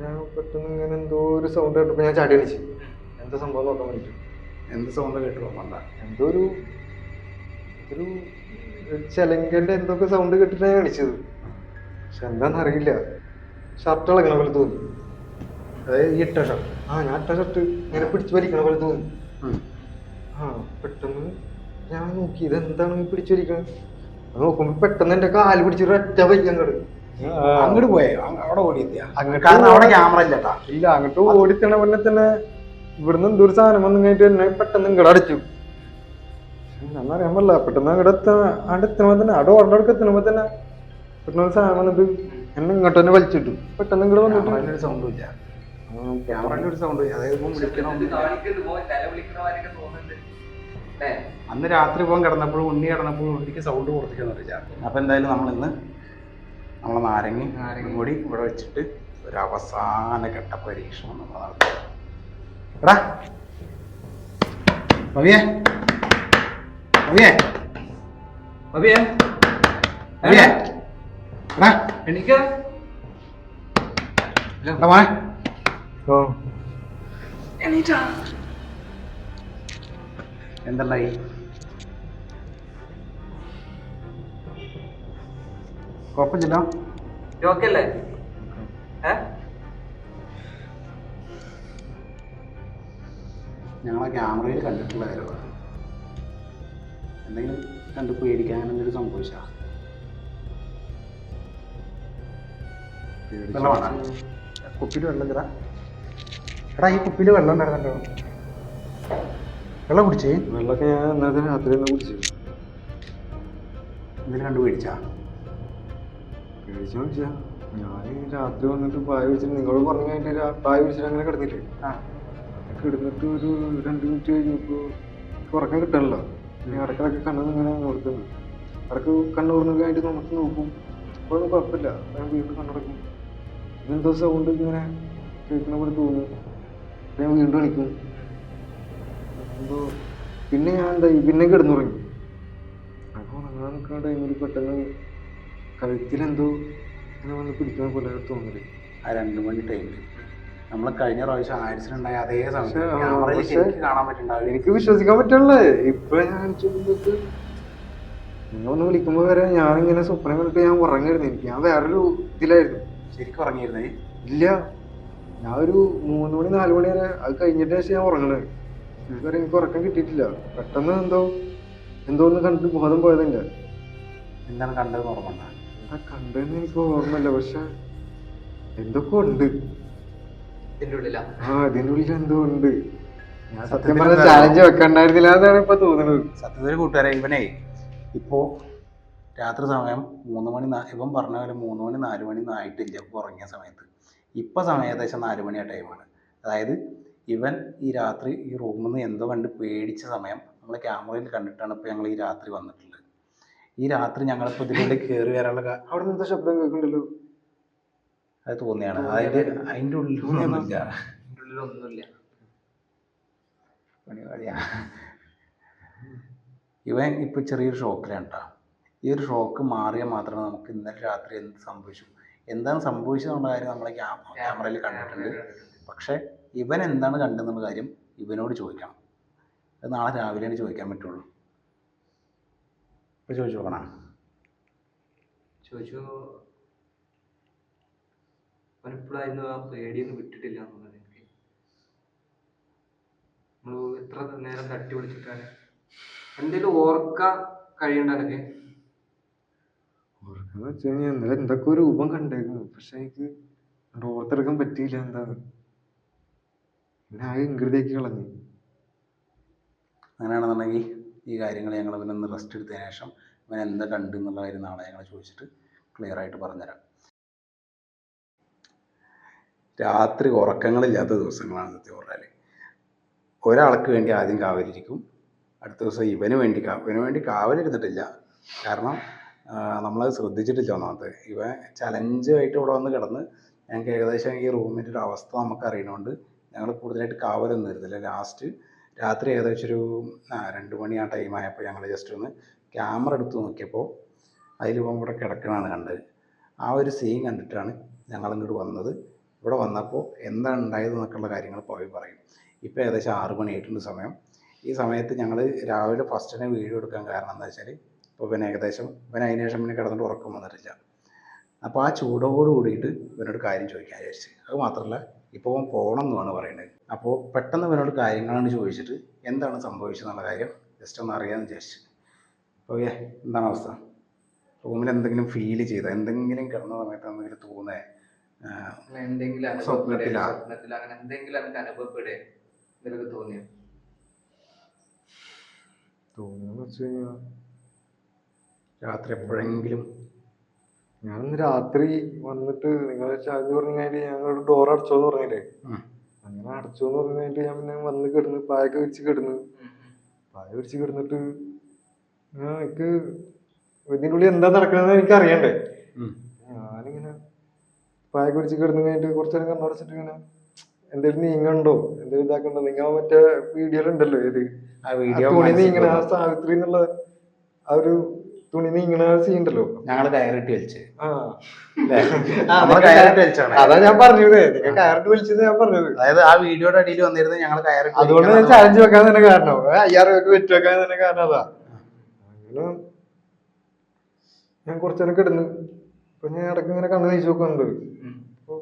ഞാൻ പെട്ടെന്ന് ഇങ്ങനെ എന്തോ ഒരു സൗണ്ട് കേട്ടപ്പോൾ ഞാൻ ചാടി കളിച്ചു എന്താ സംഭവം നോക്കാൻ വേണ്ടിട്ട്. എന്ത് സൗണ്ട് കേട്ടു പോകണ്ട എന്തോ ഒരു ഒരു ചെലങ്കന്റെ എന്തൊക്കെ സൗണ്ട് കേട്ടിട്ടാണ് ഞാൻ കളിച്ചത് പക്ഷെ എന്താണെന്നറിയില്ല ഷർട്ട് ഇളകണ പോലെ തോന്നി. അതായത് ഈ ഇട്ട ഷർട്ട് ആ ഞാൻ ഇട്ട ഷർട്ട് ഇങ്ങനെ പിടിച്ചു വലിക്കണ പോലെ തോന്നി. ആ പെട്ടെന്ന് ഞാൻ നോക്കി. ഇതെന്താണ് എന്താണ് പിടിച്ചു വലിക്കണത്? നോക്കുമ്പോൾ നോക്കുമ്പോ പെട്ടെന്ന് എന്റെ കാൽ പിടിച്ചൊരു ഒറ്റ വലിക്കാൻ കട അങ്ങോട്ട് പോയോ. അവിടെ ഓടിയെത്തിയാ. കാരണം അവിടെ ക്യാമറ ഇല്ലട്ടാ ഇല്ല അങ്ങോട്ട് ഓടിത്തണ പോലെ തന്നെ ഇവിടുന്ന് എന്തൊരു സാധനം വന്നു കഴിഞ്ഞിട്ട് എന്നെ പെട്ടെന്ന് ഇങ്ങോട്ട് അടിച്ചു. എന്നറിയാൻ പെട്ടെന്ന് അങ്ങോട്ട് എത്ത അവിടെ തന്നെ അവിടെ ഓർഡർ അടുക്ക് എത്തുമ്പോ തന്നെ പെട്ടെന്ന് ഒരു സാധനം വന്നിട്ട് എന്നെ ഇങ്ങോട്ട് തന്നെ വലിച്ചിട്ടു. പെട്ടെന്ന് ഇങ്ങോട്ട് വന്നിട്ട് സൗണ്ടും ഇല്ല. ക്യാമറയിൽ ഒരു സൗണ്ട് അതായത് അന്ന് രാത്രി പോകാൻ കിടന്നപ്പോഴും ഉണ്ണി കിടന്നപ്പോഴും ഉണ്ണിക്ക് സൗണ്ട് കൊടുത്തിട്ടുണ്ട് അറിയില്ല അപ്പൊ എന്തായാലും നമ്മൾ ഇന്ന് നമ്മളെ നാരങ്ങ നാരങ്ങ കൂടി ഇവിടെ വെച്ചിട്ട് ഒരു അവസാന ഘട്ട പരീക്ഷണം നമ്മൾ നടത്തും എടാ. ഭവിയേ ഭവിയേ ഭവിയേ ഭവിയേ എടാ. എനിക്ക് എടാ മോനെ. ഓ. എന്തുണ്ടായി കുഴപ്പമില്ലല്ലോ ജോക്കല്ലേ? ഞങ്ങളെ ക്യാമറയിൽ കണ്ടിട്ടുള്ള കാര്യമാണ് എന്തെങ്കിലും കണ്ടു പേടിക്കാൻ എന്തെങ്കിലും സംഭവിച്ചാ? കുപ്പിയിൽ വെള്ളം തരാ. എടാ ഈ കുപ്പിയിൽ വെള്ളം ഉണ്ടായിരുന്നല്ലോ. വെള്ളം കുടിച്ചേ? വെള്ളമൊക്കെ ഞാൻ രാത്രി തന്നെ കുടിച്ചു. എന്തെങ്കിലും കണ്ടു പേടിച്ചാ? പേടിച്ചു ചോദിച്ചാ ഞാൻ രാത്രി വന്നിട്ട് പായ പിടിച്ചിട്ട് നിങ്ങളോട് പറഞ്ഞു കഴിഞ്ഞിട്ട് പായ പിടിച്ചിട്ട് അങ്ങനെ കിടന്നില്ലേ? കിടന്നിട്ട് ഒരു രണ്ട് മിനിറ്റ് കഴിഞ്ഞപ്പോൾ ഉറക്കം കിട്ടണല്ലോ ഇനി ഇടക്കിടക്ക് കണ്ണു ഇങ്ങനെ നോക്കുന്നു ഇടയ്ക്ക് കണ്ണു തുറന്നു കഴിഞ്ഞിട്ട് നമുക്ക് നോക്കും. അപ്പോഴൊന്നും കുഴപ്പമില്ല. ഞാൻ വീണ്ടും കണ്ണടക്കും ഇതെന്തോ സൗണ്ട് ഇങ്ങനെ കേൾക്കുന്ന പോലെ തോന്നും. ഞാൻ വീണ്ടും അടിക്കും എന്തോ പിന്നെ ഞാൻ എന്തായി? പിന്നെ കിടന്നുറങ്ങി. അപ്പോൾ ഉറങ്ങാൻ നിൽക്കുന്ന ടൈമിൽ പെട്ടെന്ന് കഴുത്തിലെന്തോ ഇങ്ങനെ വന്ന് പിടിക്കുന്ന പോലെ തോന്നൽ. ആ രണ്ടു മണി ടൈമിൽ നമ്മൾ കഴിഞ്ഞ പ്രാവശ്യം ആക്സിഡന്റ് ഉണ്ടായ അതേ സമയത്ത് ആ, ക്യാമറയിൽ പക്ഷേ- ശരിക്കും കാണാൻ പറ്റുന്നുണ്ടാവില്ല എനിക്ക് വിശ്വസിക്കാൻ പറ്റണല്ലേ ഇപ്പൊ ഞാൻ നിങ്ങൾ ഒന്ന് വിളിക്കുമ്പോ വരെ ഞാൻ ഇങ്ങനെ സ്വപ്നം കണ്ടിട്ട് ഞാൻ ഉറങ്ങായിരുന്നു. എനിക്ക് ഞാൻ വേറൊരു ഇതിലായിരുന്നു. ശരിക്കും ഉറങ്ങിയിരുന്നേ? ഇല്ല. ഞാൻ ഒരു മൂന്ന് മണി നാല് മണി വരെ അത് കഴിഞ്ഞിട്ട് ശേഷം ഞാൻ ഉറങ്ങണേ. ഇതുവരെ എനിക്ക് ഉറക്കം കിട്ടിയിട്ടില്ല. പെട്ടെന്ന് എന്തോ എന്തോ ഒന്ന് കണ്ടിട്ട് ബോധം പോയതല്ലേ. എന്താണ് കണ്ടത് ഓർമ്മ ആ കണ്ടെന്ന് എനിക്ക് ഓർമ്മയില്ല പക്ഷെ എന്തൊക്കെ ഉണ്ട്. ഉള്ളിലാ? ആ അതിന്റെ ഉള്ളിൽ എന്തോ ഉണ്ട്. ഞാൻ സത്യം പറഞ്ഞ ചാലഞ്ച് വെക്കണ്ടായിരുന്നില്ല എന്നാണ് ഇപ്പൊ തോന്നുന്നത്. സത്യത്തിൽ കൂട്ടുകാരെ ഇവനെ ഇപ്പോ രാത്രി സമയം മൂന്ന് മണി ഇവൻ പറഞ്ഞ പോലെ മൂന്ന് മണി നാല് മണി ആയിട്ടില്ല ഉറങ്ങിയ സമയത്ത്. ഇപ്പം സമയം ഏകദേശം നാല് മണി ആ ടൈമാണ് അതായത് ഇവൻ ഈ രാത്രി ഈ റൂമിൽ നിന്ന് എന്തോ കണ്ട് പേടിച്ച സമയം നമ്മൾ ക്യാമറയിൽ കണ്ടിട്ടാണ് ഇപ്പോൾ ഞങ്ങൾ ഈ രാത്രി വന്നിട്ടുള്ളത്. ഈ രാത്രി ഞങ്ങളിപ്പോൾ ഇതിലൂടെ കേറി വരാനുള്ള അവിടെ നിന്ന് ശബ്ദം കേൾക്കുന്നുണ്ടല്ലോ അത് തോന്നിയാണ്. അതിന്റെ അതിന്റെ ഉള്ളിലൊന്നുമില്ല എന്റെ ഉള്ളിൽ ഒന്നുമില്ല. പണിപാടിയാ ഇവൻ ഇപ്പോൾ ചെറിയൊരു ഷോക്കിലാണ് കേട്ടോ ഈ ഒരു ഷോക്ക് മാറിയാൽ മാത്രമേ നമുക്ക് ഇന്നലെ രാത്രി എന്ത് സംഭവിച്ചു? എന്താണ് സംഭവിച്ചതെന്നുള്ള കാര്യം നമ്മളെ ക്യാമറയിൽ കണ്ടിട്ടുണ്ട്. പക്ഷേ ഇവൻ എന്താണ് കണ്ടെന്നുള്ള കാര്യം ഇവനോട് ചോദിക്കണം. അത് നാളെ രാവിലെയാണ് ചോദിക്കാൻ പറ്റുള്ളൂ. ഇപ്പോൾ ചോദിച്ചു. നോക്കണം ചോദിച്ചു അവനിപ്പോഴായിരുന്നു ആ പേടിയൊന്നും വിട്ടിട്ടില്ല എന്നുള്ളത് എനിക്ക്. നമ്മൾ എത്ര നേരം തട്ടി വിളിച്ചിട്ടാണ്. എന്തെങ്കിലും ഓർക്കാൻ കഴിയണ്ടല്ലേ ഓർക്കാന്ന് വെച്ച് കഴിഞ്ഞാൽ ഇന്നലെ എന്തൊക്കെ ഒരു രൂപം കണ്ടേക്കുന്നു പക്ഷെ എനിക്ക് ഓർത്തെടുക്കാൻ പറ്റിയില്ല എന്താ. പിന്നെ ആകെ ഇങ്കൃതിയാക്കി കളഞ്ഞു. അങ്ങനെയാണെന്നുണ്ടെങ്കിൽ ഈ കാര്യങ്ങൾ ഞങ്ങൾ ഒന്ന് റെസ്റ്റ് എടുത്തതിന് ശേഷം ഇവൻ എന്താ കണ്ടു എന്നുള്ള കാര്യം നാളെ ചോദിച്ചിട്ട് ക്ലിയർ ആയിട്ട് പറഞ്ഞുതരാം. രാത്രി ഉറക്കങ്ങളില്ലാത്ത ദിവസങ്ങളാണ് സത്യം പറഞ്ഞാൽ ഒരാൾക്ക് വേണ്ടി ആദ്യം കാവലിരിക്കും. അടുത്ത ദിവസം ഇവന് വേണ്ടി ഇവന് വേണ്ടി കാവലിരുന്നിട്ടില്ല. കാരണം നമ്മളത് ശ്രദ്ധിച്ചിട്ടില്ല ഒന്നാമത്. ഇവൻ ചലഞ്ചായിട്ട് ഇവിടെ വന്ന് കിടന്ന് ഞങ്ങൾക്ക് ഏകദേശം ഈ റൂമിന്റെ ഒരു അവസ്ഥ നമുക്ക് അറിയണോണ്ട് ഞങ്ങൾ കൂടുതലായിട്ട് കാവലൊന്നും ഇരുന്നില്ല ലാസ്റ്റ് രാത്രി ഏകദേശം ഒരു രണ്ട് മണി ആ ടൈം ആയപ്പോൾ ഞങ്ങൾ ജസ്റ്റ് ഒന്ന് ക്യാമറ എടുത്ത് നോക്കിയപ്പോൾ അതിൽ ഇവൻ ഇവിടെ കിടക്കണാണ് കണ്ടത്. ആ ഒരു സീൻ കണ്ടിട്ടാണ് ഞങ്ങൾ ഇങ്ങോട്ട് വന്നത്. ഇവിടെ വന്നപ്പോൾ എന്താണ് ഉണ്ടായത് എന്നൊക്കെയുള്ള കാര്യങ്ങൾ പോയി പറയും. ഇപ്പോൾ ഏകദേശം ആറ് മണിയായിട്ടുണ്ട് സമയം. ഈ സമയത്ത് ഞങ്ങൾ രാവിലെ ഫസ്റ്റിനെ വീഡിയോ എടുക്കാൻ കാരണം എന്താ വെച്ചാൽ ഇപ്പോൾ പിന്നെ ഏകദേശം പിന്നെ അതിന് ശേഷം പിന്നെ കിടന്നിട്ട് ഉറക്കം വന്നിട്ടില്ല. അപ്പോൾ ആ ചൂടോട് കൂടിയിട്ട് ഇവനോട് കാര്യം ചോദിക്കാൻ വിചാരിച്ച്. അത് മാത്രമല്ല ഇപ്പോൾ പോകണം എന്നാണ് പറയുന്നത് അപ്പോൾ പെട്ടെന്ന് ഇവനോട് കാര്യങ്ങളാണ് ചോദിച്ചിട്ട് എന്താണ് സംഭവിച്ചതെന്നുള്ള കാര്യം ജസ്റ്റ് ഒന്ന് അറിയാമെന്ന് വിചാരിച്ചു. ഓക്കെ എന്താണ് അവസ്ഥ? റൂമിൽ എന്തെങ്കിലും ഫീൽ ചെയ്ത? എന്തെങ്കിലും കിടന്ന സമയത്ത് എന്തെങ്കിലും തോന്നേ? എന്തെങ്കിലും സ്വപ്നത്തിലാ? സ്വപ്നത്തിൽ അങ്ങനെ എന്തെങ്കിലും എനിക്ക് അനുഭവപ്പെടേ? തോന്നിയോ? തോന്നുന്നു വെച്ച് കഴിഞ്ഞാൽ രാത്രി എപ്പോഴെങ്കിലും. ഞാനിന്ന് രാത്രി വന്നിട്ട് നിങ്ങൾ ചാർജ് പറഞ്ഞു കഴിഞ്ഞാൽ ഞങ്ങൾ ഡോർ അടച്ചോന്ന് പറഞ്ഞില്ലേ. അങ്ങനെ അടച്ചോന്ന് പറഞ്ഞു കഴിഞ്ഞിട്ട് ഞാൻ പിന്നെ വന്ന് കിടന്ന് പായൊക്കെ വിരിച്ച് കിടന്ന് പായ വിരിച്ച് കിടന്നിട്ട് ഞാൻ എനിക്ക് ഇതിനുള്ളിൽ എന്താ നടക്കണെന്ന് എനിക്ക് അറിയണ്ടേ. ഞാനിങ്ങനെ പായ കുടിച്ച് കിടന്നു കഴിഞ്ഞിട്ട് കുറച്ച് നേരം കണ്ണടച്ചിട്ട് ഇങ്ങനെ എന്തെങ്കിലും നീങ്ങണ്ടോ എന്തെങ്കിലും ഇതാക്കണ്ടോ നിങ്ങൾ മറ്റേ വീഡിയോയിലുണ്ടല്ലോ ഏത് തുണി നീങ്ങണ ആ സാവിത്രി എന്നുള്ള ആ ഒരു തുണി നീങ്ങണ സീൻ ഉണ്ടല്ലോ. ഞങ്ങൾ കയറിട്ട് വലിച്ച്. അതാ ഞാൻ പറഞ്ഞത്. നിങ്ങൾ കയറിട്ട് വലിച്ചത് ഞാൻ പറഞ്ഞത്. അതായത് ആ വീഡിയോയുടെ അടിയിൽ വന്നിരുന്നത് ഞങ്ങൾ കയറിട്ട് അതുകൊണ്ട് ഞാൻ ചാലഞ്ച് വെക്കാൻ തന്നെ കാരണം. അയ്യാറ് രൂപയ്ക്ക് വെറ്റ് വെക്കാൻ തന്നെ കാരണം അതാ. അങ്ങനെ ഞാൻ കുറച്ചേരം കിടന്ന് ഇപ്പൊ ഞാൻ ഇടയ്ക്ക് ഇങ്ങനെ കണ്ണ് നയിച്ചു നോക്കുന്നുണ്ട് അപ്പൊ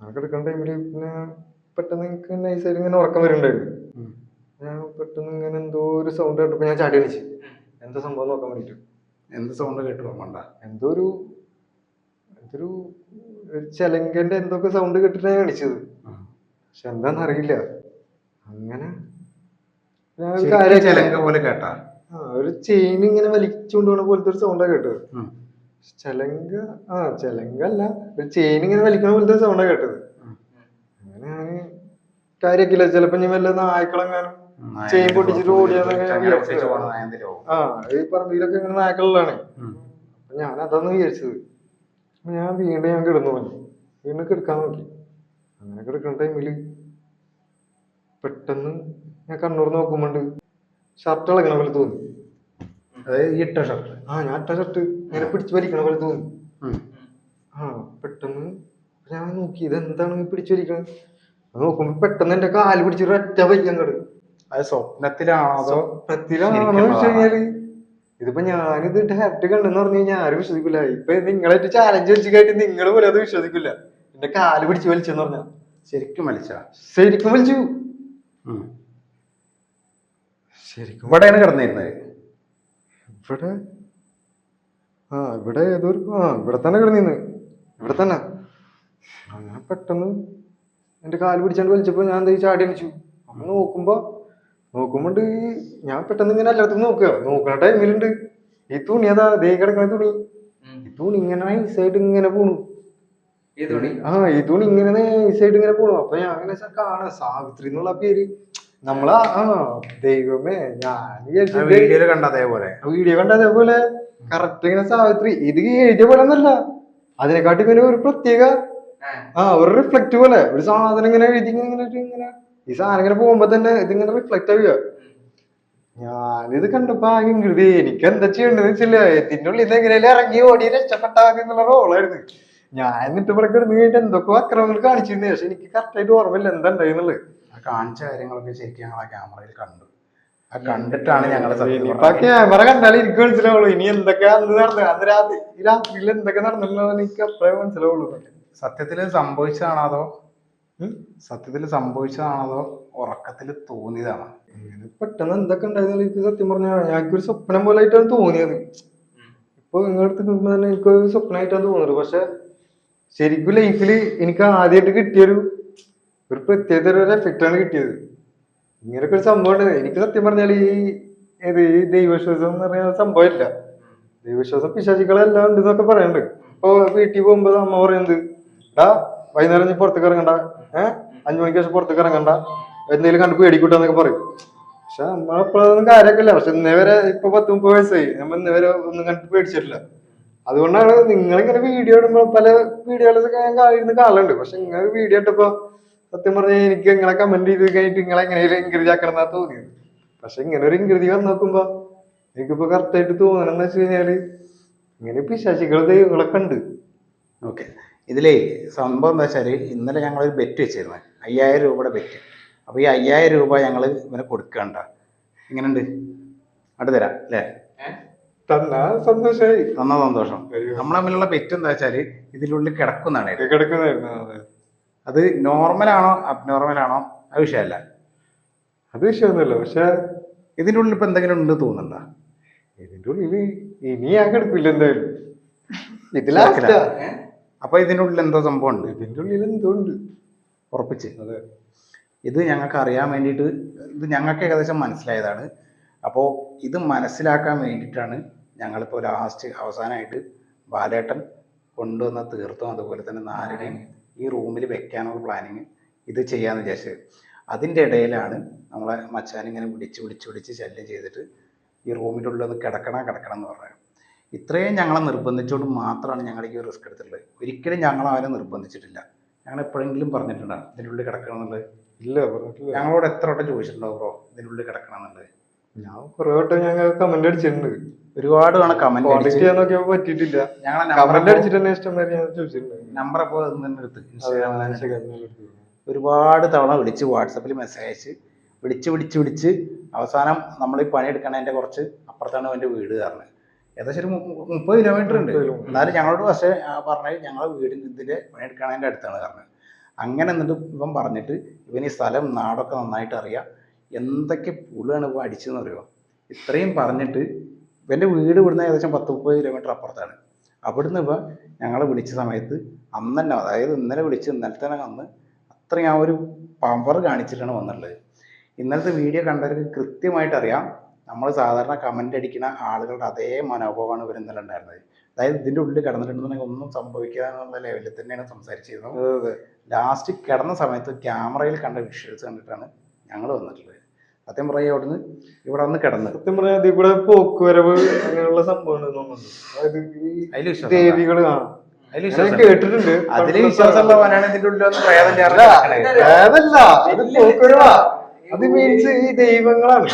ഞാൻ കിടക്കുന്ന ടൈമിൽ പിന്നെ പെട്ടെന്ന് എനിക്ക് നൈസായിട്ട് ഇങ്ങനെ ഉറക്കം വരുന്നുണ്ടായിരുന്നു. ഞാൻ പെട്ടെന്ന് ഇങ്ങനെ എന്തോ ഒരു സൗണ്ട് കേട്ടപ്പോ ഞാൻ ചാടി എണീച്ച്. എന്താ സംഭവം നോക്കാൻ വേണ്ടിട്ട്. എന്ത് സൗണ്ട് കേട്ടു മണ്ട എന്തോ ഒരു എന്തൊരു ചെലങ്കന്റെ എന്തൊക്കെ സൗണ്ട് കേട്ടിട്ടാ ഞാൻ എണീച്ചത്. പക്ഷെ എന്താന്നറിയില്ല അങ്ങനെ ഞാൻ ഒരു കാര്യം ചിലങ്ക പോലെ കേട്ടാ. ഒരു ചെയിൻ ഇങ്ങനെ വലിച്ചുകൊണ്ട് പോണ പോലത്തെ ഒരു സൗണ്ടാ കേട്ടത്. ചെലങ്ക ആ ചെലങ്ക അല്ല ഒരു ചെയിൻ ഇങ്ങനെ വലിക്കണ പോലത്തെ സൗണ്ടാ കേട്ടത്. അങ്ങനെ ഞാൻ കാര്യക്കില്ല ചിലപ്പോ ഞാൻ വല്ല നായ്ക്കളെങ്ങാനും. ചെയിൻ പൊട്ടിച്ചിട്ട് ഓടിയാന്നൊക്കെ ആ ഈ പറമ്പിലൊക്കെ ഇങ്ങനെ നായ്ക്കളിലാണ്. അപ്പൊ ഞാൻ അതാന്ന് വിചാരിച്ചത്. അപ്പൊ ഞാൻ വീണ്ടും ഞാൻ കിടന്നു പോയി. വീണ്ടും കിടക്കാൻ നോക്കി. അങ്ങനെ കിടക്കുന്ന ടൈമിൽ പെട്ടെന്ന് ഞാൻ കണ്ണൂർ നോക്കുമ്പോണ്ട് ഷർട്ട് ഇളകണ പോലെ തോന്നി. അതായത് ഇട്ട ഷർട്ട് ആ ഞാൻ ഇട്ട ഷർട്ട് ഇങ്ങനെ പിടിച്ചു വലിക്കണ പോലെ തോന്നി. ആ പെട്ടെന്ന് ഞാൻ നോക്കി ഇതെന്താണ് എന്താണ് പിടിച്ച് വലിക്കണത് നോക്കുമ്പോ പെട്ടെന്ന് എന്റെ കാൽ പിടിച്ചൊരു ഒറ്റ വലിക്കാൻ കിട അത് സ്വപ്നത്തിലാണോ സ്വപ്നത്തിലാണോ കഴിഞ്ഞാൽ ഇതിപ്പോ ഞാനിത് ഡയറക്റ്റ് കണ്ടെന്ന് പറഞ്ഞു കഴിഞ്ഞാൽ ആരും വിശ്വസിക്കില്ല. ഇപ്പൊ നിങ്ങളായിട്ട് ചാലഞ്ച് വെച്ച് കഴിഞ്ഞിട്ട് നിങ്ങൾ പോലും അത് വിശ്വസിക്കില്ല. എന്റെ കാൽ പിടിച്ച് വലിച്ചെന്ന് പറഞ്ഞ. ശരിക്കും വലിച്ച ശരിക്കും വലിച്ചു. ശരിക്കും ഇവിടെയാണ് കിടന്നിരുന്നത്. ഇവിടെ? ആ ഇവിടെ ഏതൊരു ആ ഇവിടെ തന്നെ കിടന്നിന്ന് ഇവിടെ തന്നെ. അങ്ങനെ പെട്ടെന്ന് എന്റെ കാൽ പിടിച്ചാണ്ട് വലിച്ചപ്പോൾ ഞാൻ എന്താ ചാടി അണിച്ചു അപ്പൊ നോക്കുമ്പോ നോക്കുമ്പോണ്ട് ഈ ഞാൻ പെട്ടെന്ന് ഇങ്ങനെ എല്ലായിടത്തും നോക്കുക. നോക്കണ ടൈമിലുണ്ട്. ഈ തുണി അതാ ദേ കിടക്കണ തുണി. ഈ തുണി ഇങ്ങനെ നൈസായിട്ട് ഇങ്ങനെ പോണു. ഈ തുണി? ആ ഈ തുണി ഇങ്ങനെ നൈസായിട്ട് ഇങ്ങനെ പോണു. അപ്പൊ ഞാൻ അങ്ങനെ കാണാ സാവിത്രി എന്നുള്ള പേര്. നമ്മളാ ആ ദൈവമേ ഞാൻ കണ്ട അതേപോലെ. വീഡിയോ കണ്ട അതേപോലെ കറക്റ്റ് ഇങ്ങനെ സാവിത്രി. ഇത് എഴുതിയ പോലെ ഒന്നല്ല അതിനെക്കാട്ടി പിന്നെ ഒരു പ്രത്യേക ആ. ഒരു റിഫ്ലക്ട് പോലെ. ഒരു സാധനം ഇങ്ങനെ എഴുതി ഇങ്ങനെ ഇങ്ങനെ ഈ സാധനം ഇങ്ങനെ പോകുമ്പോ തന്നെ ഇതിങ്ങനെ റിഫ്ലക്ട് ആവുക. ഞാനിത് കണ്ടപ്പോ ആകെ എനിക്ക് എന്താ ചെയ്യണ്ടെന്ന് വെച്ചില്ല? ഇതിന്റെ ഉള്ളിൽ നിന്ന് എങ്ങനെയാലും ഇറങ്ങി ഓടി രക്ഷപ്പെട്ടാൽ മതി എന്നുള്ള റോളായിരുന്നു. ഞാൻ എന്നിട്ട് ഇവിടെ കിടന്നു കഴിഞ്ഞിട്ട് എന്തൊക്കെ അക്രമങ്ങൾ കാണിച്ചിരുന്നു. പക്ഷെ എനിക്ക് കറക്റ്റായിട്ട് ഓർമ്മയില്ല എന്താ ഉണ്ടായിരുന്നുള്ളത്. കാണിച്ച കാര്യങ്ങളൊക്കെ ശരിക്കും ഞങ്ങൾ ആ ക്യാമറയിൽ കണ്ടു. ആ കണ്ടിട്ടാണ് ഞങ്ങൾ. ക്യാമറ കണ്ടാലേ എനിക്ക് മനസ്സിലാവുള്ളൂ. ഇനി എന്തൊക്കെ അന്ന് നടന്നത് അന്ന് രാത്രി ഈ രാത്രിയിൽ എന്തൊക്കെ എനിക്ക് മനസ്സിലാവുള്ളൂ. സത്യത്തിൽ സംഭവിച്ചതാണോ അതോ സത്യത്തിൽ സംഭവിച്ചതാണോ അതോ ഉറക്കത്തിൽ തോന്നിയതാണോ? പെട്ടെന്ന് എന്തൊക്കെ ഉണ്ടായിരുന്നു എനിക്ക് സത്യം പറഞ്ഞാൽ ഞങ്ങൾക്ക് ഒരു സ്വപ്നം പോലെ ആയിട്ടാണ് തോന്നിയത് ഇപ്പൊ നിങ്ങളുടെ നിൽക്കുമ്പോ തന്നെ എനിക്കൊരു സ്വപ്നമായിട്ടാണ് തോന്നുന്നത്. പക്ഷെ ശരിക്കും ലൈഫിൽ എനിക്ക് ആദ്യമായിട്ട് കിട്ടിയൊരു ഒരു പ്രത്യേകത ഒരു ആണ് കിട്ടിയത്. ഇങ്ങനൊക്കെ ഒരു സംഭവം ഉണ്ട് എനിക്ക് സത്യം പറഞ്ഞാൽ ഈ ഏത് ഈ ദൈവവിശ്വാസം എന്ന് പറഞ്ഞ സംഭവമില്ല ദൈവവിശ്വാസം പിശാചികളെല്ലാം ഉണ്ട് എന്നൊക്കെ പറയുന്നുണ്ട് ഇപ്പൊ വീട്ടിൽ പോകുമ്പോ അമ്മ പറയുന്നത് ഡാ വൈകുന്നേരം നീ പുറത്തേക്ക് ഇറങ്ങണ്ട. ഏഹ് അഞ്ചു മണിക്ക് ശേഷം പുറത്തേക്ക് ഇറങ്ങണ്ട. എന്തെങ്കിലും കണ്ട് പേടിക്കൂട്ടെന്നൊക്കെ പറയും. പക്ഷെ നമ്മളെപ്പോഴൊന്നും കാര്യമൊക്കെ പക്ഷെ ഇന്നേ വരെ ഇപ്പൊ പത്ത് മുപ്പത് വയസ്സായി. നമ്മൾ ഇന്നേ വരെ ഒന്നും കണ്ടിട്ട് പേടിച്ചിട്ടില്ല. അതുകൊണ്ടാണ് നിങ്ങളിങ്ങനെ വീഡിയോ ഇടുമ്പോൾ പല വീഡിയോകളൊക്കെ ഞാൻ ഇരുന്ന് കാണലുണ്ട്. പക്ഷെ ഇങ്ങനെ വീഡിയോ ഇട്ടപ്പോ സത്യം പറഞ്ഞാൽ എനിക്ക് നിങ്ങളെ കമന്റ് ചെയ്ത് കഴിഞ്ഞിട്ട് നിങ്ങളെ എങ്ങനെയും ഇൻക്രീസ് ആക്കണം എന്നാ തോന്നിയത്. പക്ഷെ ഇങ്ങനെ ഒരു ഇൻക്രീതി വന്ന് നോക്കുമ്പോ എനിക്കിപ്പോ കറക്റ്റായിട്ട് ആയിട്ട് തോന്നണെന്ന് വെച്ച് കഴിഞ്ഞാൽ ഇങ്ങനെ പിശാചികൾ ദൈവങ്ങളൊക്കെ ഉണ്ട്. ഓക്കെ ഇതിലേ സംഭവം എന്താ വെച്ചാൽ ഇന്നലെ ഞങ്ങൾ ഒരു ബെറ്റ് വെച്ചിരുന്നു. അയ്യായിരം രൂപയുടെ ബെറ്റ് അപ്പോൾ ഈ അയ്യായിരം രൂപ ഞങ്ങൾ ഇവനെ കൊടുക്കണ്ട. എങ്ങനെയുണ്ട്? അടുത്ത് തരാം അല്ലേ? തന്നാ സന്തോഷമായി തന്ന സന്തോഷം. നമ്മളെ തമ്മിലുള്ള ബെറ്റ് എന്താ വെച്ചാൽ ഇതിനുള്ളിൽ കിടക്കുന്നതാണ് ഇത്. അത് നോർമലാണോ അബ്നോർമലാണോ? അത് വിഷയമല്ല. അത് വിഷയമൊന്നുമല്ല. പക്ഷെ ഇതിന്റെ ഉള്ളിൽ ഇപ്പം എന്തെങ്കിലും ഉണ്ട് തോന്നണ്ട ഇതിന്റെ ഉള്ളിൽ ഇനി ഞാൻ കിടക്കില്ല എന്തായാലും. ഇത് അപ്പൊ ഇതിന്റെ ഉള്ളിൽ എന്തോ സംഭവം ഉണ്ട്? ഇതിന്റെ ഉള്ളിൽ എന്തോ ഉണ്ട്. ഉറപ്പിച്ച്. അതെ. ഇത് ഞങ്ങൾക്ക് അറിയാൻ വേണ്ടിയിട്ട് ഇത് ഞങ്ങൾക്ക് ഏകദേശം മനസ്സിലായതാണ്. അപ്പോൾ ഇത് മനസ്സിലാക്കാൻ വേണ്ടിയിട്ടാണ് ഞങ്ങളിപ്പോൾ ലാസ്റ്റ് അവസാനമായിട്ട് ബാലേട്ടൻ കൊണ്ടുവന്ന തീർത്തും അതുപോലെ തന്നെ നാരനെയും ഈ റൂമിൽ വെക്കാനുള്ള പ്ലാനിങ് ഇത് ചെയ്യാന്ന് വിചാരിച്ചത് അതിന്റെ ഇടയിലാണ് നമ്മളെ മച്ചാൻ ഇങ്ങനെ വിളിച്ച് വിളിച്ച് വിളിച്ച് ശല്യം ചെയ്തിട്ട് ഈ റൂമിലുള്ളത് ഉള്ളിൽ ഒന്ന് കിടക്കണം കിടക്കണം എന്ന് പറഞ്ഞത്. ഇത്രയും ഞങ്ങളെ നിർബന്ധിച്ചുകൊണ്ട് മാത്രമാണ് ഞങ്ങൾ ഈ റിസ്ക് എടുത്തിട്ടുള്ളത്. ഒരിക്കലും ഞങ്ങൾ അവരെ നിർബന്ധിച്ചിട്ടില്ല. ഞങ്ങൾ എപ്പോഴെങ്കിലും പറഞ്ഞിട്ടുണ്ടോ ഇതിനുള്ളിൽ കിടക്കണം എന്നുള്ളത്? ഇല്ല ഞങ്ങളോട് എത്ര വട്ടം ചോദിച്ചിട്ടുണ്ടാവും ബ്രോ ഇതിനുള്ളിൽ കിടക്കണം എന്നുള്ളത്? ഞാൻ കുറെ വട്ടം ഞങ്ങൾ കമന്റ് അടിച്ചിട്ടുണ്ട്. ഒരുപാട് തവണ കമന്റ് ചെയ്യാൻ പറ്റിയിട്ടില്ല. അടിച്ചിട്ട് തന്നെ ഇഷ്ടം വരെ ഞാൻ ചോദിച്ചിട്ടുണ്ട് നമ്പർ അപ്പോൾ തന്നെ എടുത്ത്. ഇൻസ്റ്റാഗ്രാമിൽ ഒരുപാട് തവണ വിളിച്ച് വാട്സപ്പിൽ മെസ്സേജ് അയച്ച് വിളിച്ച് വിളിച്ച് വിളിച്ച് അവസാനം നമ്മൾ ഈ പണിയെടുക്കണതിന്റെ കുറച്ച് അപ്പുറത്താണ് അവന്റെ വീട് കാരണം ഏകദേശം ഒരു മുപ്പത് കിലോമീറ്റർ ഉണ്ട്. എന്നാലും ഞങ്ങളോട് പക്ഷേ പറഞ്ഞത് ഞങ്ങളെ വീടിന്റെ ഇതിന്റെ പണിയെടുക്കണതിന്റെ അടുത്താണ് കാരണം അങ്ങനെ എന്നിട്ട് ഇവൻ പറഞ്ഞിട്ട് ഇവന് ഈ സ്ഥലം നാടൊക്കെ നന്നായിട്ട് അറിയാം. എന്തൊക്കെ പുളിയാണ് ഇപ്പൊ അടിച്ചതെന്ന് അറിയോ? ഇത്രയും പറഞ്ഞിട്ട് ഇവന്റെ വീട് ഇവിടുന്ന് ഏകദേശം പത്ത് മുപ്പത് കിലോമീറ്റർ അപ്പുറത്താണ്. അവിടുന്ന് ഇപ്പം ഞങ്ങളെ വിളിച്ച സമയത്ത് അന്ന് തന്നെ അതായത് ഇന്നലെ വിളിച്ച് ഇന്നലെ തന്നെ വന്ന് അത്രയും ആ ഒരു പവർ കാണിച്ചിട്ടാണ് വന്നിട്ടുള്ളത്. ഇന്നലത്തെ വീഡിയോ കണ്ടവർക്ക് കൃത്യമായിട്ട് അറിയാം നമ്മൾ സാധാരണ കമന്റ് അടിക്കുന്ന ആളുകളുടെ അതേ മനോഭാവമാണ് ഇവർ ഇന്നലെ ഉണ്ടായിരുന്നത്. അതായത് ഇതിന്റെ ഉള്ളിൽ കിടന്നിട്ടുണ്ടെന്നുണ്ടെങ്കിൽ ഒന്നും സംഭവിക്കുക എന്നുള്ള ലെവലിൽ തന്നെയാണ് സംസാരിച്ചിരുന്നത്. ലാസ്റ്റ് കിടന്ന സമയത്ത് ക്യാമറയിൽ കണ്ട വിഷ്വൽസ് കണ്ടിട്ടാണ് ഞങ്ങൾ വന്നിട്ടുള്ളത്. സത്യം പറയുക അവിടുന്ന് ഇവിടെ വന്ന് കിടന്ന്. സത്യം പറയാ ഇവിടെ കൂടെ പോക്കുവരവ് അങ്ങനെയുള്ള സംഭവം ദേവികൾ കേട്ടിട്ടുണ്ട്. വിശ്വാസമുള്ളവനാണ് ഉള്ളിൽ ഒന്ന് പ്രേതം അത് പോക്കുവരവാ. അത് മീൻസ് ഈ ദൈവങ്ങളാണ്.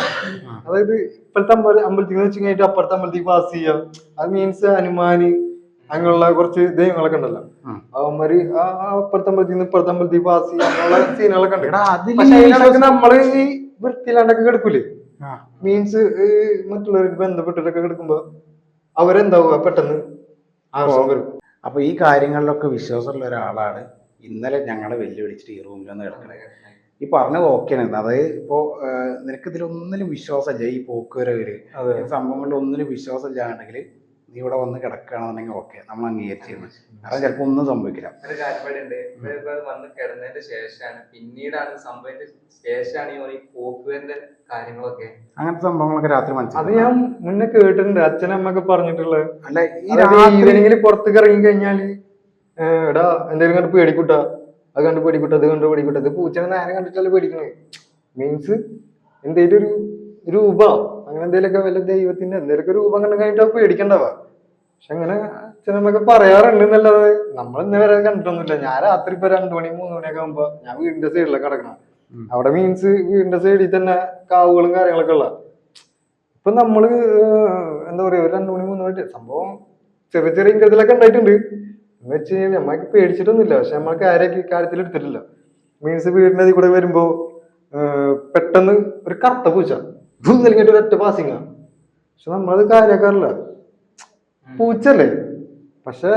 അതായത് ഇപ്പോഴത്തെ അമ്പല അമ്പലത്തിൽ വെച്ച് കഴിഞ്ഞിട്ട് അപ്പുറത്തെ അമ്പലത്തിൽ പാസ് ചെയ്യാം. അത് മീൻസ് ഹനുമാനി അങ്ങനെയുള്ള കുറച്ച് ദൈവങ്ങളൊക്കെ ഉണ്ടല്ലോ. അവന്മാര് ആ അപ്പുറത്തെ അമ്പലത്തിൽ നിന്ന് ഇപ്പുറത്തെ അമ്പലത്തിൽ പാസ് ചെയ്യാം അങ്ങനെയുള്ള സീനുകളൊക്കെ ഉണ്ട്. പക്ഷെ നമ്മൾ ഈ വൃത്തിയിലാണ്ടൊക്കെ കിടക്കൂലേ. മീൻസ് മറ്റുള്ളവർക്ക് ബന്ധപ്പെട്ടിട്ടൊക്കെ കിടക്കുമ്പോ അവരെന്താവുക പെട്ടെന്ന് ആവശ്യം വരും. അപ്പൊ ഈ കാര്യങ്ങളിലൊക്കെ വിശ്വാസമുള്ള ഒരാളാണ് ഇന്നലെ ഞങ്ങളെ വെല്ലുവിളിച്ചിട്ട് ഈ റൂമിൽ വന്ന് കിടക്കണത് ഈ പറഞ്ഞത് ഓക്കെയാണ് അതായത് ഇപ്പോ നിനക്ക് ഇതിലൊന്നിലും വിശ്വാസമില്ല ഈ പോക്കുവരവര് സംഭവങ്ങളിൽ ഒന്നിലും വിശ്വാസം ഇല്ലാണ്ടെങ്കിൽ നീ ഇവിടെ വന്ന് കിടക്കുകയാണെന്നുണ്ടെങ്കിൽ ഓക്കെ നമ്മൾ അംഗീകരിച്ചിരുന്നു. കാരണം ചിലപ്പോൾ ഒന്നും സംഭവിക്കില്ല. ഒരു കാര്യപ്പാടുണ്ട് ഇവരിപ്പോ വന്ന് കിടന്നതിന്റെ ശേഷമാണ് പിന്നീടാണ് സംഭവത്തിന്റെ ശേഷമാണ് ഈ പോക്കുവന്റെ കാര്യങ്ങളൊക്കെ. അങ്ങനത്തെ സംഭവങ്ങളൊക്കെ രാത്രി അത് ഞാൻ മുന്നേ കേട്ടിട്ടുണ്ട്. അച്ഛനമ്മൊക്കെ പറഞ്ഞിട്ടുള്ളത് അല്ല ഈ രാത്രി ഈവനിങ്ങിൽ പുറത്തേക്ക് ഇറങ്ങി കഴിഞ്ഞാൽ എടാ എന്തെങ്കിലും കണ്ട് പേടിക്കൂട്ട. അത് കണ്ട് പേടിക്കൂട്ട അത് കണ്ട് പേടിക്കൂട്ട. ഇത് പൂച്ചനെ നേരെ കണ്ടിട്ടല്ലേ പേടിക്കണേ? മീൻസ് എന്തേലും ഒരു രൂപ അങ്ങനെ എന്തേലൊക്കെ വല്ല ദൈവത്തിന്റെ എന്തേലൊക്കെ രൂപം കണ്ടു കഴിഞ്ഞിട്ട് അത് പേടിക്കണ്ടവാ പക്ഷെ അങ്ങനെ അച്ഛനമ്മൊക്കെ പറയാറുണ്ട് എന്നല്ലാതെ നമ്മൾ ഇന്ന വരെ കണ്ടിട്ടൊന്നുമില്ല. ഞാൻ രാത്രി ഇപ്പൊ രണ്ടു മണി മൂന്ന് മണിയൊക്കെ ആകുമ്പോ ഞാൻ വീടിന്റെ സൈഡിലൊക്കെ കിടക്കണം. അവിടെ മീൻസ് വീടിന്റെ സൈഡിൽ തന്നെ കാവുകളും കാര്യങ്ങളൊക്കെ ഉള്ള ഇപ്പൊ നമ്മൾ എന്താ പറയാ ഒരു രണ്ടു മണി മൂന്ന് മണി സംഭവം ചെറിയ ചെറിയ ഇൻകത്തിലൊക്കെ ഉണ്ടായിട്ടുണ്ട്. എന്ന് വെച്ച് കഴിഞ്ഞാൽ നമ്മൾക്ക് പേടിച്ചിട്ടൊന്നുമില്ല. പക്ഷെ നമ്മൾക്ക് ആരെയൊക്കെ കാര്യത്തിൽ എടുത്തിട്ടില്ല മീൻസ് വീടിന്റെ അതിൽ കൂടെ വരുമ്പോ പെട്ടെന്ന് ഒരു കറുത്ത പൂച്ച നൽകിയിട്ട് ഒരൊറ്റ പാസിങ്ങാ. പക്ഷെ നമ്മളത് കാര്യക്കാരല്ല. പൂച്ചല്ലേ? പക്ഷെ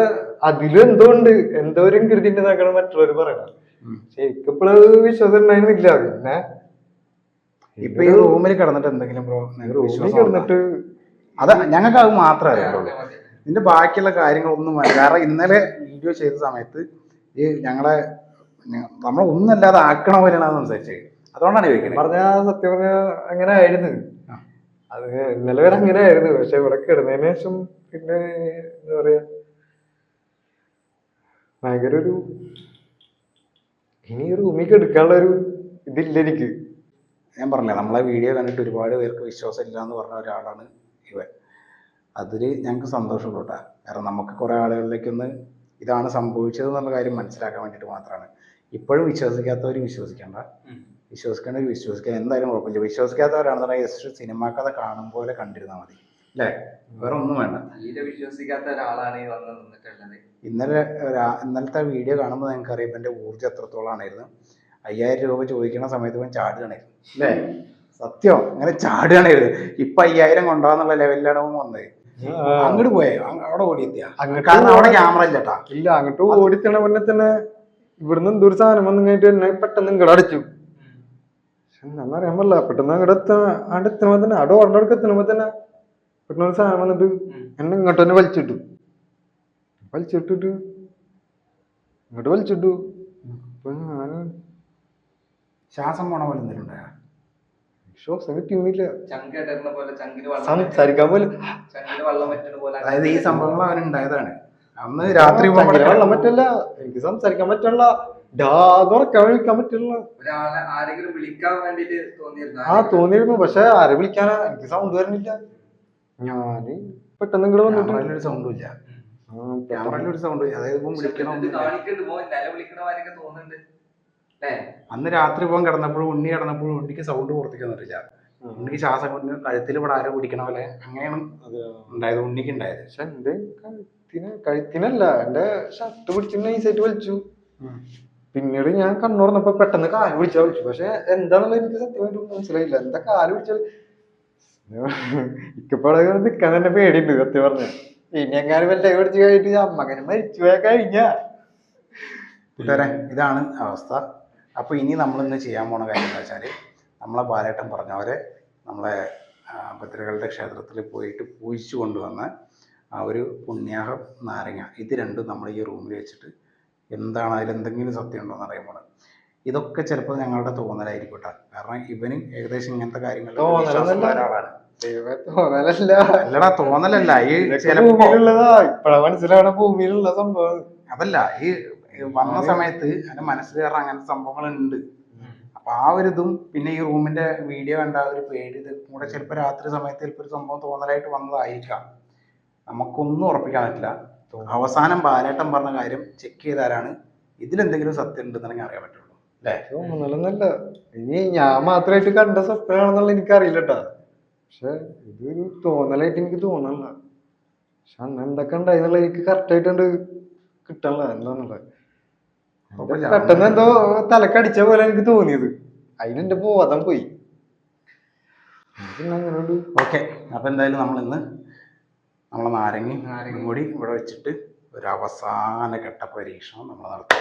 അതിലും എന്തോ ഉണ്ട്. എന്തോ ഒരു കൃതി ഉണ്ടെന്നാക്കാണ് മറ്റുള്ളവർ പറയണം ശരിക്കപ്പോഴത് ശരിക്കും വിശ്വാസം ഉണ്ടായിരുന്നില്ല. പിന്നെ ഇപ്പൊ ഈ റൂമിൽ കിടന്നിട്ട് എന്തെങ്കിലും ബ്രോ റൂമിൽ കിടന്നിട്ട് അത് ഞങ്ങൾക്ക് അത് മാത്രമേ അറിയുള്ളൂ. ഇതിന്റെ ബാക്കിയുള്ള കാര്യങ്ങളൊന്നും വേണ്ട. കാരണം ഇന്നലെ വീഡിയോ ചെയ്ത സമയത്ത് ഈ ഞങ്ങളെ നമ്മളൊന്നല്ലാതെ ആക്കണ പോലെയാണ് അത് സംസാരിച്ചത്. അതുകൊണ്ടാണ് ചോദിക്കുന്നത്. പറഞ്ഞ സത്യം പറഞ്ഞ അങ്ങനെ ആയിരുന്നു. അത് ഇന്നലെ വരെ അങ്ങനെ ആയിരുന്നു പക്ഷെ ഇവിടെ കിടന്നതിന് ശേഷം പിന്നെ എന്താ പറയാ ഭയങ്കര ഒരു ഇനി റൂമിൽ എടുക്കാനുള്ള ഒരു ഇതില്ല എനിക്ക്. ഞാൻ പറഞ്ഞില്ല നമ്മളെ വീഡിയോ കണ്ടിട്ട് ഒരുപാട് പേർക്ക് വിശ്വാസം ഇല്ല എന്ന് പറഞ്ഞ ഒരാളാണ് ഇവൻ. അതിൽ ഞങ്ങൾക്ക് സന്തോഷമുള്ളൂ കേട്ടോ. കാരണം നമുക്ക് കുറേ ആളുകളിലേക്കൊന്ന് ഇതാണ് സംഭവിച്ചത് എന്നുള്ള കാര്യം മനസ്സിലാക്കാൻ വേണ്ടിയിട്ട് മാത്രമാണ് ഇപ്പോഴും വിശ്വസിക്കാത്തവർ വിശ്വസിക്കേണ്ട. വിശ്വസിക്കേണ്ടവർ വിശ്വസിക്കാൻ എന്തായാലും കുഴപ്പമില്ല. വിശ്വസിക്കാത്തവരാണെന്നുണ്ടെങ്കിൽ ജസ്റ്റ് സിനിമ കഥ കാണും പോലെ കണ്ടിരുന്നാൽ മതി. അല്ലേ? വേറെ ഒന്നും വേണ്ട. തീരെ വിശ്വസിക്കാത്ത ഒരാളാണ് ഈ വന്ന് നിന്നിട്ടുള്ളത്. ഇന്നലെ ഇന്നലത്തെ വീഡിയോ കാണുമ്പോൾ നിങ്ങൾക്ക് അറിയാം എന്റെ ഊർജം എത്രത്തോളമായിരുന്നു അയ്യായിരം രൂപ ചോദിക്കുന്ന സമയത്ത് ഇവൻ ചാടുകയായിരുന്നു അല്ലേ? സത്യം അങ്ങനെ ചാടുകയാണായിരുന്നു. ഇപ്പൊ അയ്യായിരം കൊണ്ടാന്നുള്ള ലെവലിലാണ് അവൻ വന്നത്. അങ്ങോട്ട് പോയേ. അവിടെ ഓടിയെത്തിയ. കാരണം അവിടെ ക്യാമറ ഇല്ലട്ടാ ഇല്ല അങ്ങോട്ട് ഓടിത്തണ മുന്നേ തന്നെ ഇവിടുന്ന് എന്തൊരു സാധനം വന്നു കഴിഞ്ഞിട്ട് എന്നെ പെട്ടെന്ന് ഇങ്ങോട്ട് അടിച്ചു. അറിയാൻ പാടില്ല പെട്ടെന്ന് അങ്ങോട്ട് അവിടെ എത്തുമ്പോ തന്നെ അവിടെ ഓർഡർ അടുക്ക് എത്തുമ്പോ തന്നെ പെട്ടെന്ന് ഒരു സാധനം വന്നിട്ട് എന്നെ ഇങ്ങോട്ട് തന്നെ വലിച്ചിട്ടു. വലിച്ചിട്ടിട്ട് ഇങ്ങോട്ട് വലിച്ചിട്ടു. അപ്പൊ ഞാൻ ശ്വാസം പോണ പോലെ എന്തെങ്കിലും ഉണ്ടായോ? ശ്വാസം കിട്ടിയൊന്നുമില്ല സംസാരിക്കാൻ പോലും അതായത് ഈ സംഭവങ്ങൾ അവനുണ്ടായതാണ് അന്ന് രാത്രി വെള്ളം പറ്റില്ല എനിക്ക് സംസാരിക്കാൻ പറ്റില്ല പറ്റില്ല ആ തോന്നിയിരുന്നു പക്ഷെ ആരെ വിളിക്കാനാ? എനിക്ക് സൗണ്ട് വരുന്നില്ല. ഞാൻ പെട്ടെന്ന് ഇങ്ങോട്ട് വന്നിട്ട്. സൗണ്ട് ഇല്ല. ആ, ക്യാമറയിൽ ഒരു സൗണ്ട് അതായത് അന്ന് രാത്രി പോകാൻ കിടന്നപ്പോഴും ഉണ്ണി കിടന്നപ്പോഴും ഉണ്ണിക്ക് സൗണ്ട് പുറത്തേക്ക് വന്നിട്ടില്ല. ഉണ്ണിക്ക് ശ്വാസം കൊണ്ട് കഴുത്തിൽ ഇവിടെ ആരോ പിടിക്കണ പോലെ അങ്ങനെയാണ്. ഉണ്ടായത് ഉണ്ണിക്ക് ഉണ്ടായത്. പക്ഷെ എന്റെ കഴുത്തിന് കഴുത്തിനല്ല എന്റെ ഷർട്ട് പിടിച്ചിട്ട് നൈസായിട്ട് വലിച്ചു. പിന്നീട് ഞാൻ കണ്ണൂർ കണ്ണുറന്നപ്പോ പെട്ടെന്ന് കാൽ പിടിച്ചാ വിളിച്ചു. പക്ഷെ എന്താണെന്ന് എനിക്ക് സത്യമായിട്ട് മനസ്സിലായില്ല. എന്താ കാൽ പിടിച്ചാൽ ഇക്കപ്പാടെ നിക്കാൻ തന്നെ പേടിയുണ്ട് സത്യം പറഞ്ഞ. ഇനി എങ്ങാനും വല്ല പിടിച്ച് കഴിഞ്ഞിട്ട് അമ്മകന് മരിച്ചു പോയാ കഴിഞ്ഞ. ഇതാണ് അവസ്ഥ. അപ്പോൾ ഇനി നമ്മൾ ഇന്ന് ചെയ്യാൻ പോണ കാര്യം എന്താ വെച്ചാൽ നമ്മളെ ബാലേട്ടൻ പറഞ്ഞ പോലെ നമ്മളെ ഭദ്രകളുടെ ക്ഷേത്രത്തിൽ പോയിട്ട് പൂജിച്ചു കൊണ്ടുവന്ന ആ ഒരു പുണ്യാഹം നാരങ്ങ ഇത് രണ്ടും നമ്മൾ ഈ റൂമിൽ വെച്ചിട്ട് എന്താണ് അതിൽ എന്തെങ്കിലും സത്യം ഉണ്ടോ എന്ന് അറിയാൻ പോണത് ഇതൊക്കെ ചിലപ്പോൾ ഞങ്ങളുടെ തോന്നലായിരിക്കും കേട്ടോ കാരണം ഇവന് ഏകദേശം ഇങ്ങനത്തെ കാര്യങ്ങൾ. ഒരാളാണ് അല്ലടാ തോന്നലല്ല. ഈ ചിലപ്പോ ഇപ്പഴാ ഭൂമിയിലുള്ള സംഭവം. അതല്ല ഈ വന്ന സമയത്ത് അതിന് മനസ്സിൽ കയറാൻ അങ്ങനത്തെ സംഭവങ്ങളുണ്ട്. അപ്പൊ ആ ഒരു ഇതും പിന്നെ ഈ റൂമിന്റെ വീഡിയോ കണ്ട ഒരു പേടി ഇത് കൂടെ ചിലപ്പോൾ രാത്രി സമയത്ത് ചിലപ്പോൾ ഒരു സംഭവം തോന്നലായിട്ട് വന്നതായിരിക്കാം. നമുക്കൊന്നും ഉറപ്പിക്കാൻ പറ്റില്ല. അവസാനം ബാലേട്ടൻ പറഞ്ഞ കാര്യം ചെക്ക് ചെയ്താലാണ് ഇതിലെന്തെങ്കിലും സത്യം ഉണ്ടെന്നുണ്ടെങ്കിൽ അറിയാൻ പറ്റുള്ളൂ. അല്ലേ? നല്ല ഇനി ഞാൻ മാത്രമായിട്ട് കണ്ട സ്വപ്നമാണെന്നുള്ള എനിക്കറിയില്ല കേട്ടാ പക്ഷെ ഇതൊരു തോന്നലായിട്ട് എനിക്ക് തോന്നണില്ല. പക്ഷെ അന്ന് എന്തൊക്കെ ഉണ്ടായിരുന്നുള്ള എനിക്ക് കറക്റ്റ് ആയിട്ടുണ്ട് കിട്ടണില്ല എന്താന്നുള്ളത്. പെട്ടെന്ന് എന്തോ തലക്കടിച്ച പോലെ എനിക്ക് തോന്നിയത്. അതിനെന്റെ ബോധം പോയി. ഓക്കെ അപ്പൊ എന്തായാലും നമ്മൾ ഇന്ന് നമ്മൾ നാരങ്ങയും കൂടി ഇവിടെ വെച്ചിട്ട് ഒരു അവസാന ഘട്ട പരീക്ഷണം നമ്മൾ നടത്തും.